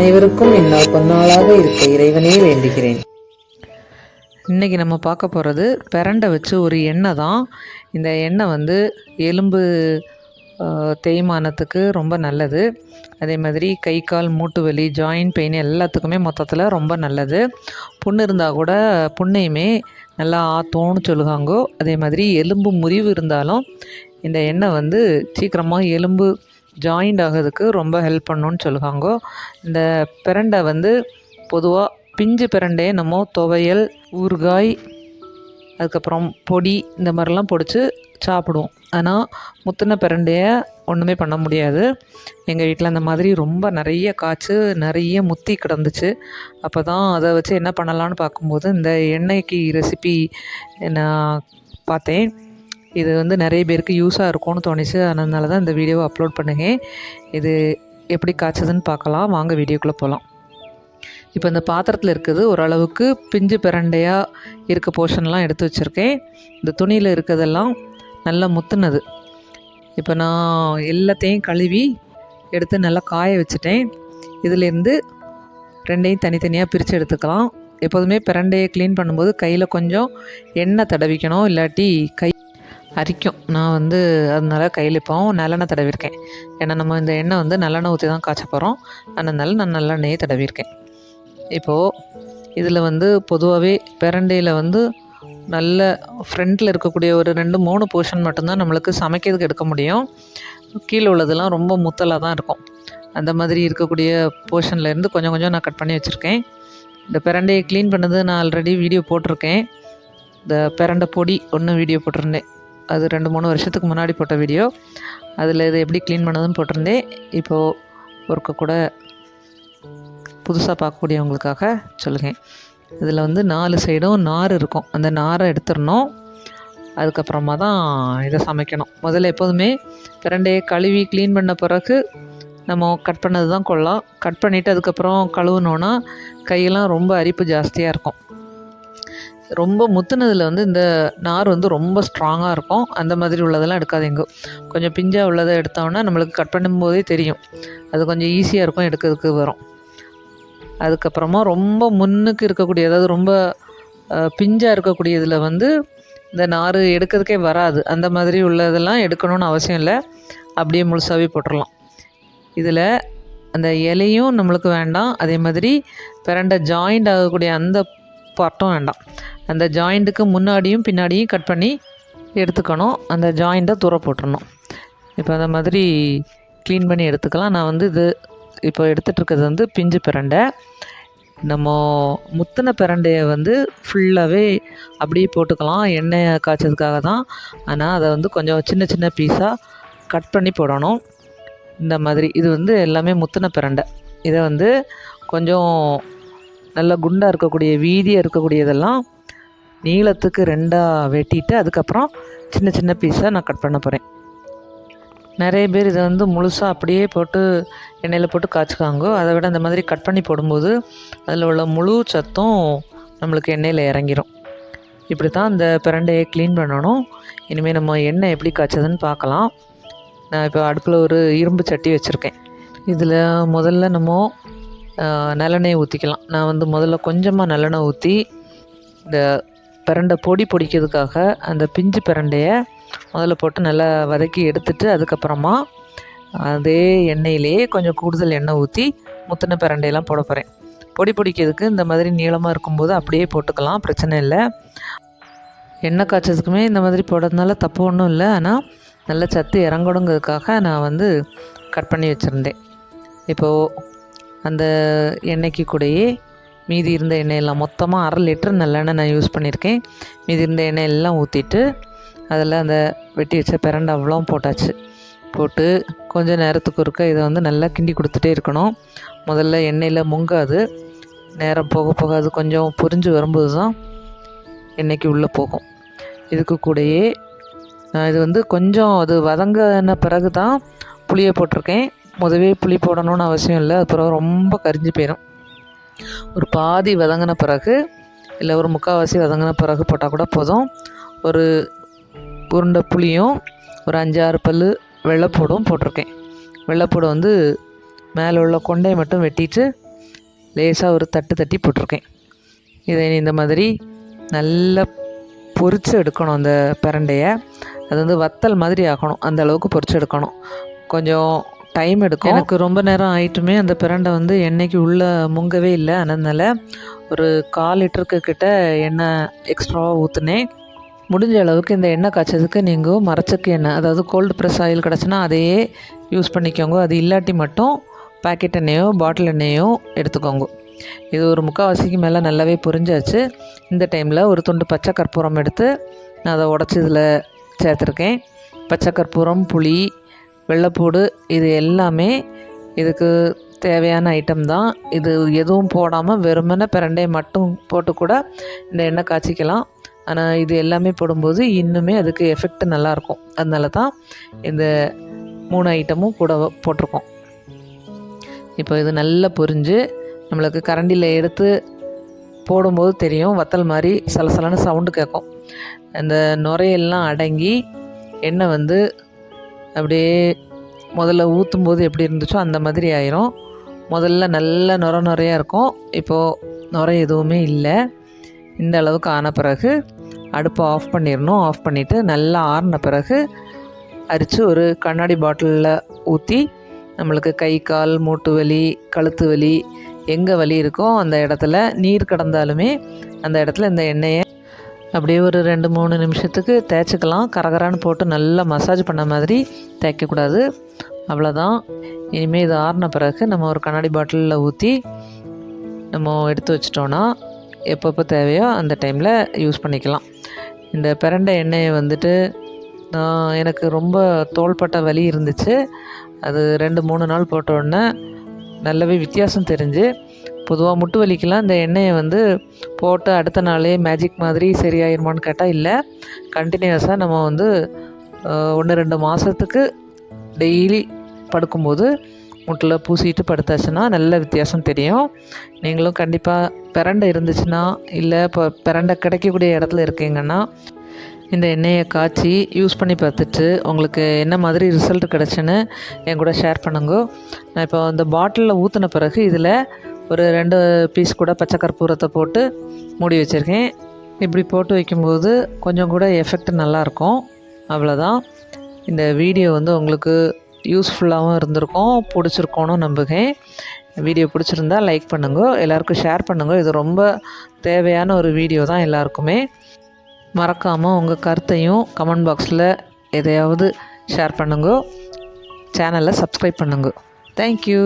அனைவருக்கும் இந்நாள் பொன்னாளாக இருக்க இறைவனே வேண்டுகிறேன். இன்றைக்கி நம்ம பார்க்க போகிறது பிரண்டை வச்சு ஒரு எண்ணெய் தான். இந்த எண்ணெய் வந்து எலும்பு தேய்மானத்துக்கு ரொம்ப நல்லது. அதே மாதிரி கை கால் மூட்டு வலி ஜாயின்ட் பெயின் எல்லாத்துக்குமே மொத்தத்தில் ரொம்ப நல்லது. புண்ணு இருந்தால் கூட புண்ணையுமே நல்லா ஆத்தோன்னு சொல்லுவாங்கோ. அதே மாதிரி எலும்பு முறிவு இருந்தாலும் இந்த எண்ணெய் வந்து சீக்கிரமாக எலும்பு ஜாயிண்ட் ஆகிறதுக்கு ரொம்ப ஹெல்ப் பண்ணுன்னு சொல்லுவாங்க. இந்த பிரண்டை வந்து பொதுவாக பிஞ்சு பிரண்டையை நம்ம துவையல் ஊறுகாய் அதுக்கப்புறம் பொடி இந்த மாதிரிலாம் பொடிச்சு சாப்பிடுவோம். ஆனால் முத்தின பிரண்டைய ஒன்றுமே பண்ண முடியாது. எங்கள் வீட்டில் அந்த மாதிரி ரொம்ப நிறைய காய்ச்சி நிறைய முத்தி கிடந்துச்சு. அப்போ தான் அதை வச்சு என்ன பண்ணலான்னு பார்க்கும்போது இந்த எண்ணெய்க்கு ரெசிபி நான் பார்த்தேன். இது வந்து நிறைய பேருக்கு யூஸாக இருக்கும்னு தோணுச்சு. அதனால தான் இந்த வீடியோவை அப்லோட் பண்ணுங்க. இது எப்படி காய்ச்சதுன்னு பார்க்கலாம். வாங்க வீடியோக்குள்ளே போகலாம் இப்போ இந்த பாத்திரத்தில் இருக்குது ஓரளவுக்கு பிஞ்சு பிரண்டையாக இருக்க போர்ஷன்லாம் எடுத்து வச்சுருக்கேன். இந்த துணியில் இருக்கிறதெல்லாம் நல்லா முத்துனது. இப்போ நான் எல்லாத்தையும் கழுவி எடுத்து நல்லா காய வச்சுட்டேன். இதிலேருந்து ரெண்டையும் தனித்தனியாக பிரித்து எடுத்துக்கலாம். எப்போதுமே பிரண்டையை க்ளீன் பண்ணும்போது கையில் கொஞ்சம் எண்ணெய் தடவிக்கணும். இல்லாட்டி கை அரிக்கும். நான் வந்து அதனால கையில் இப்போ நல்லெண்ணெய் தடவிருக்கேன் ஏன்னா நம்ம இந்த எண்ணெய் வந்து நல்லெண்ணெய் ஊற்றி தான் காய்ச்ச போகிறோம் அதனால நான் நல்லெண்ணெயை தடவிருக்கேன் இப்போது இதில் வந்து பொதுவாகவே பிரண்டையில் வந்து நல்ல ஃப்ரண்ட்டில் இருக்கக்கூடிய ஒரு ரெண்டு மூணு போர்ஷன் மட்டும்தான் நம்மளுக்கு சமைக்கிறதுக்கு எடுக்க முடியும். கீழே உள்ளதெல்லாம் ரொம்ப முத்தலாக தான் இருக்கும். அந்த மாதிரி இருக்கக்கூடிய போர்ஷன்லேருந்து கொஞ்சம் கொஞ்சம் நான் கட் பண்ணி வச்சுருக்கேன். இந்த பிரண்டையை க்ளீன் பண்ணது நான் ஆல்ரெடி வீடியோ போட்டிருக்கேன். இந்த பிரண்டை பொடி ஒன்று வீடியோ போட்டிருந்தேன். அது ரெண்டு மூணு வருஷத்துக்கு முன்னாடி போட்ட வீடியோ அதில் இது எப்படி க்ளீன் பண்ணதுன்னு போட்டிருந்தேன். இப்போது ஒருக்க கூட புதுசாக பார்க்கக்கூடியவங்களுக்காக சொல்லுங்கள் இதில் வந்து நாலு சைடும் நார் இருக்கும். அந்த நாரை எடுத்துடணும். அதுக்கப்புறமா தான் இதை சமைக்கணும். முதல்ல எப்போதுமே பிரண்டையை கழுவி க்ளீன் பண்ண பிறகு நம்ம கட் பண்ணது தான் கொள்ளலாம் கட் பண்ணிவிட்டு அதுக்கப்புறம் கழுவுனோன்னா கையெல்லாம் ரொம்ப அரிப்பு ஜாஸ்தியாக இருக்கும். ரொம்ப முத்துனதில் வந்து இந்த நார் வந்து ரொம்ப ஸ்ட்ராங்காக இருக்கும். அந்த மாதிரி உள்ளதெல்லாம் எடுக்காதீங்க. கொஞ்சம் பிஞ்சாக உள்ளதை எடுத்தோன்னா நம்மளுக்கு கட் பண்ணும்போதே தெரியும். அது கொஞ்சம் ஈஸியாக இருக்கும் எடுக்கிறதுக்கு வரும். அதுக்கப்புறமா ரொம்ப முன்னுக்கு இருக்கக்கூடிய அதாவது ரொம்ப பிஞ்சாக இருக்கக்கூடியதில் வந்து இந்த நார் எடுக்கிறதுக்கே வராது. அந்த மாதிரி உள்ளதெல்லாம் எடுக்கணும்னு அவசியம் இல்லை. அப்படியே முழுசாகவே போட்டுடலாம் இதில் அந்த இலையும் நம்மளுக்கு வேண்டாம். அதே மாதிரி பிறண்ட ஜாயிண்ட் ஆகக்கூடிய அந்த பார்ட்டும் வேண்டாம். அந்த ஜாயிண்ட்டுக்கு முன்னாடியும் பின்னாடியும் கட் பண்ணி எடுத்துக்கணும். அந்த ஜாயிண்ட்டை தூர போட்டுடணும் இப்போ அந்த மாதிரி க்ளீன் பண்ணி எடுத்துக்கலாம். நான் வந்து இது இப்போ எடுத்துகிட்டு இருக்கிறது வந்து பிஞ்சு பிரண்டை. நம்ம முத்தின பிரண்டையை வந்து ஃபுல்லாகவே அப்படியே போட்டுக்கலாம். எண்ணெய் காய்ச்சதுக்காக தான். ஆனால் அதை வந்து கொஞ்சம் சின்ன சின்ன பீஸாக கட் பண்ணி போடணும். இந்த மாதிரி. இது வந்து எல்லாமே முத்தின பிரண்டை. இதை வந்து கொஞ்சம் நல்ல குண்டாக இருக்கக்கூடிய வீதியாக இருக்கக்கூடியதெல்லாம் நீளத்துக்கு ரெண்டாக வெட்டிட்டு அதுக்கப்புறம் சின்ன சின்ன பீஸாக நான் கட் பண்ண போகிறேன் நிறைய பேர் இதை வந்து முழுசாக அப்படியே போட்டு எண்ணெயில் போட்டு காய்ச்சிக்காங்க. அதை விட அந்த மாதிரி கட் பண்ணி போடும்போது அதில் உள்ள முழு சத்தும் நம்மளுக்கு எண்ணெயில் இறங்கிரும். இப்படி தான் இந்த பிரண்டையை க்ளீன் பண்ணணும். இனிமேல் நம்ம எண்ணெய் எப்படி காய்ச்சதுன்னு பார்க்கலாம். நான் இப்போ அடுப்பில் ஒரு இரும்பு சட்டி வச்சுருக்கேன். இதில் முதல்ல நம்ம நல்லெண்ணெய் ஊற்றிக்கலாம் நான் வந்து முதல்ல கொஞ்சமாக நல்லெண்ணெய் ஊற்றி இந்த பிரண்டை பொடி பொடிக்கிறதுக்காக அந்த பிஞ்சு பிரண்டையை முதல்ல போட்டு நல்லா வதக்கி எடுத்துட்டு அதுக்கப்புறமா அதே எண்ணெயிலேயே கொஞ்சம் கூடுதல் எண்ணெய் ஊற்றி முத்தின பிரண்டையெல்லாம் போட போகிறேன் பொடி பொடிக்கிறதுக்கு இந்த மாதிரி நீளமாக இருக்கும்போது அப்படியே போட்டுக்கலாம் பிரச்சனை இல்லை. எண்ணெய் காய்ச்சதுக்குமே இந்த மாதிரி போடுறதுனால தப்பு ஒன்றும் இல்லை. ஆனால் நல்ல சத்து இறங்கணுங்கிறதுக்காக நான் வந்து கட் பண்ணி வச்சுருந்தேன். இப்போது அந்த எண்ணெய்க்கு கூடயே மீதி இருந்த எண்ணெயெல்லாம் மொத்தமாக அரை லிட்டர் நல்லெண்ணெய் நான் யூஸ் பண்ணியிருக்கேன். மீதி இருந்த எண்ணெய் எல்லாம் ஊற்றிட்டு அதில் அந்த வெட்டி வச்ச பிரண்டை அவ்வளோ போட்டாச்சு. போட்டு கொஞ்சம் நேரத்துக்கு ஒருக்க இதை வந்து நல்லா கிண்டி கொடுத்துட்டே இருக்கணும். முதல்ல எண்ணெயில் முங்காது. நேரம் போக போக அது கொஞ்சம் பொரிஞ்சு வரும்போது தான் எண்ணெய்க்கு உள்ளே போகும். இதுக்கு கூடயே நான் இது வந்து கொஞ்சம் அது வதங்கின பிறகு தான் புளியை போட்டிருக்கேன். முதவே புளி போடணும்னு அவசியம் இல்லை. அப்புறம் ரொம்ப கரிஞ்சு போயிடும் ஒரு பாதி வதங்கின பிறகு இல்லை ஒரு முக்கால்வாசி வதங்கின பிறகு போட்டால் கூட போதும். ஒரு உருண்டை புளியும் ஒரு அஞ்சாறு பல் வெள்ளைப்பூடும் போட்டிருக்கேன். வெள்ளைப்பூடை வந்து மேலே உள்ள கொண்டையை மட்டும் வெட்டிட்டு லேசாக ஒரு தட்டு தட்டி போட்டிருக்கேன். இதை இந்த மாதிரி நல்லா பொறிச்சு எடுக்கணும் அந்த பிரண்டையை. அது வந்து வத்தல் மாதிரி ஆக்கணும் அந்த அளவுக்கு பொறிச்சு எடுக்கணும். கொஞ்சம் டைம் எடுக்கும். எனக்கு ரொம்ப நேரம் ஆயிட்டுமே அந்த பிரண்டை வந்து எண்ணெய்க்கு உள்ளே முங்கவே இல்லை. அதனால ஒரு கால் லிட்டருக்கு கிட்ட எண்ணெய் எக்ஸ்ட்ராவாக ஊற்றுனேன் முடிஞ்ச அளவுக்கு இந்த எண்ணெய் காய்ச்சதுக்கு நீங்கள் மரச்சக்கு எண்ணெய் அதாவது கோல்டு ப்ரெஸ் ஆயில் கிடச்சினா அதையே யூஸ் பண்ணிக்கோங்க. அது இல்லாட்டி மட்டும் பாக்கெட் எண்ணெயோ பாட்டில் எண்ணெயோ எடுத்துக்கோங்க. இது ஒரு முக்கால்வாசிக்கு மேலே நல்லாவே புரிஞ்சாச்சு. இந்த டைமில் ஒரு துண்டு பச்சை கற்பூரம் எடுத்து நான் அதை உடச்சி இதில் சேர்த்துருக்கேன். பச்சை கற்பூரம் புளி வெள்ளைப்பூடு இது எல்லாமே இதுக்கு தேவையான ஐட்டம் தான். இது எதுவும் போடாமல் வெறுமனே பிரண்டையை மட்டும் போட்டு கூட இந்த எண்ணெய் காய்ச்சிக்கலாம். ஆனால் இது எல்லாமே போடும்போது இன்னுமே அதுக்கு எஃபெக்ட் நல்லாயிருக்கும். அதனால தான் இந்த மூணு ஐட்டமும் கூட போட்டிருக்கோம். இப்போ இது நல்லா பொரிஞ்சு நம்மளுக்கு கரண்டியில் எடுத்து போடும்போது தெரியும் வத்தல் மாதிரி சலசலன்னு சவுண்டு கேட்கும். அந்த நுரையெல்லாம் அடங்கி எண்ணெய் வந்து அப்படியே முதல்ல ஊற்றும் போது எப்படி இருந்துச்சோ அந்த மாதிரி ஆயிரும். முதல்ல நல்ல நுர நுரையாக இருக்கும். இப்போது நுரை எதுவுமே இல்லை. இந்த அளவுக்கு ஆன பிறகு அடுப்பை ஆஃப் பண்ணிடணும். ஆஃப் பண்ணிவிட்டு நல்லா ஆறின பிறகு அரித்து ஒரு கண்ணாடி பாட்டிலில் ஊற்றி நம்மளுக்கு கை கால் மூட்டு வலி கழுத்து வலி எங்கே வலி இருக்கோ அந்த இடத்துல நீர் கடந்தாலுமே அந்த இடத்துல இந்த எண்ணெயை அப்படியே ஒரு ரெண்டு மூணு நிமிஷத்துக்கு தேய்ச்சிக்கலாம். கரகரான்னு போட்டு நல்லா மசாஜ் பண்ண மாதிரி தேய்க்கக்கூடாது. அவ்வளோதான் இனிமேல் இது ஆறின பிறகு நம்ம ஒரு கண்ணாடி பாட்டிலில் ஊற்றி நம்ம எடுத்து வச்சிட்டோன்னா எப்பப்போ தேவையோ அந்த டைமில் யூஸ் பண்ணிக்கலாம். இந்த பிரண்டை எண்ணெயை வந்துட்டு நான் எனக்கு ரொம்ப தோள்பட்ட வலி இருந்துச்சு. அது ரெண்டு மூணு நாள் போட்ட உடனே நல்லாவே வித்தியாசம் தெரிஞ்சு பொதுவாக முட்டு வலிக்கெலாம் இந்த எண்ணெயை வந்து போட்டு அடுத்த நாளே மேஜிக் மாதிரி சரியாயிருமான்னு கேட்டால் இல்லை. கண்டினியூஸாக நம்ம வந்து ஒன்று ரெண்டு மாதத்துக்கு டெய்லி படுக்கும்போது முட்டில் பூசிட்டு படுத்தாச்சுன்னா நல்ல வித்தியாசம் தெரியும். நீங்களும் கண்டிப்பாக பிரண்டை இருந்துச்சுன்னா இல்லை இப்போ பிரண்டை கிடைக்கக்கூடிய இடத்துல இருக்கீங்கன்னா இந்த எண்ணெயை காய்ச்சி யூஸ் பண்ணி பார்த்துட்டு உங்களுக்கு என்ன மாதிரி ரிசல்ட் கிடச்சுன்னு என் கூட ஷேர் பண்ணுங்க. நான் இப்போ அந்த பாட்டிலில் ஊற்றின பிறகு இதில் ஒரு ரெண்டு பீஸ் கூட பச்சை கற்பூரத்தை போட்டு மூடி வச்சுருக்கேன். இப்படி போட்டு வைக்கும்போது கொஞ்சம் கூட எஃபெக்ட் நல்லாயிருக்கும். அவ்வளோதான் இந்த வீடியோ வந்து உங்களுக்கு யூஸ்ஃபுல்லாகவும் இருந்திருக்கும் பிடிச்சிருக்கோன்னு நம்புகிறேன். வீடியோ பிடிச்சிருந்தா லைக் பண்ணுங்க எல்லாருக்கும் ஷேர் பண்ணுங்க. இது ரொம்ப தேவையான ஒரு வீடியோ தான் எல்லாருக்குமே. மறக்காமல் உங்கள் கருத்தையும் கமெண்ட் பாக்ஸில் எதையாவது ஷேர் பண்ணுங்க. சேனலை சப்ஸ்கிரைப் பண்ணுங்க. தேங்க்யூ